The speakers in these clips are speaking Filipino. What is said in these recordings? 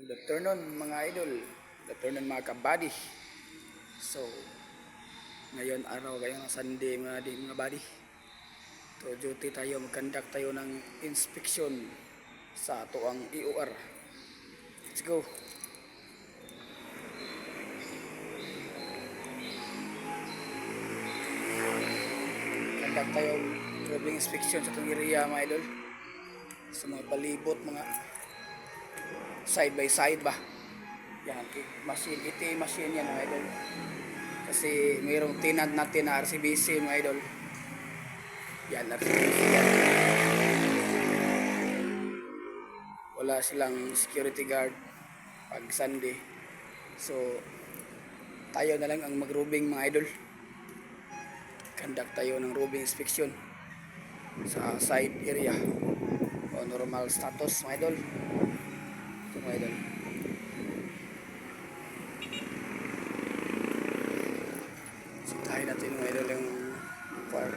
Good afternoon mga idol. Good afternoon mga kabady. So, ngayon araw ngayon Sunday mga di mga buddy. To duty tayo mag-conduct tayo ng inspection sa ato ang EOR. Let's go. Conduct tayo probing inspection sa itong area mga idol. Sa mga palibot mga side by side ba? Yan machine yung machine yan mga idol. Kasi mayroong tenant natin na RCBC mga idol. Yan RCBC yan. Wala silang security guard pag Sunday. So tayo na lang ang mag-robbing mga idol. Conduct tayo ng robbing inspection sa side area o normal status mga idol mga idol. Sitahin natin mga idol yung park.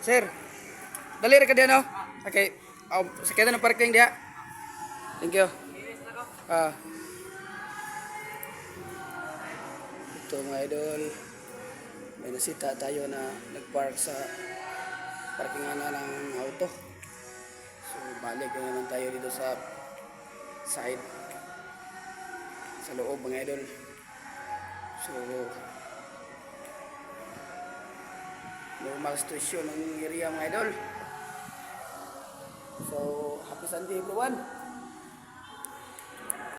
Sir, dali ka diyan no? Okay. Oh, sakyan ng parking dia. Thank you. Ah. Ito mga idol. May nasita tayo na nagpark sa parkingan na ng auto. So balik na naman tayo dito sa side. Sa loob mga idol. So normal situation ng area mga idol. So happy Sunday everyone.